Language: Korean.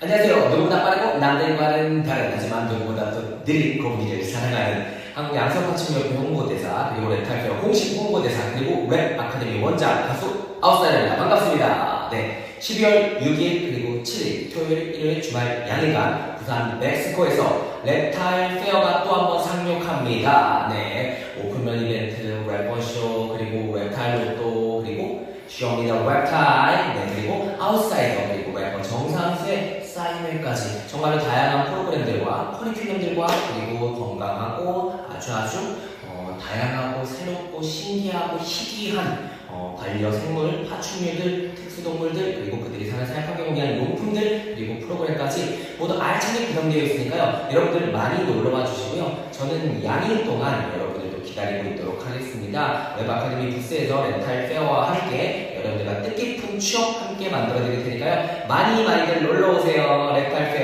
안녕하세요. 누구보다 빠르고 남들과는 다른 하지만 누구보다 또 느린 고민이를 사랑하는 한국 양성파충협회 홍보대사 그리고 랩탈페어 공식 홍보대사 그리고 랩 아카데미 원장 가수 아웃사이더입니다. 반갑습니다. 네, 12월 6일 그리고 7일 토요일 일요일 주말 양일간 부산 멕시코에서 랩타일 페어가 또 한 번 상륙합니다. 네, 오픈런 이벤트, 랩버쇼 그리고 랩타일 로또 그리고 쇼미더 랩타일 네, 그리고 아웃사이더 그리고 래퍼 정상수의 사인회까지 정말로 다양한 프로그램들과 커리큘럼들과 그리고 건강하고 아주 아주 어, 다양하고 새롭고 신기하고 희귀한 어, 반려생물, 파충류들, 특수동물들 그리고 그들이 사는 생활 환경을 위한 용품들 그리고 프로그램까지 모두 알차게 구성되어 있으니까요. 여러분들 많이 놀러와 주시고요. 저는 양일 동안 여러분들도 기다리고 있도록 하겠습니다. 웹 아카데미 부스에서 렌탈 페어와 함께 여러분들과 뜻깊 은 추억 함께 만들어 드릴 테니까요. 많이 많이들 놀러 오세요. 렌탈 페어. 부산에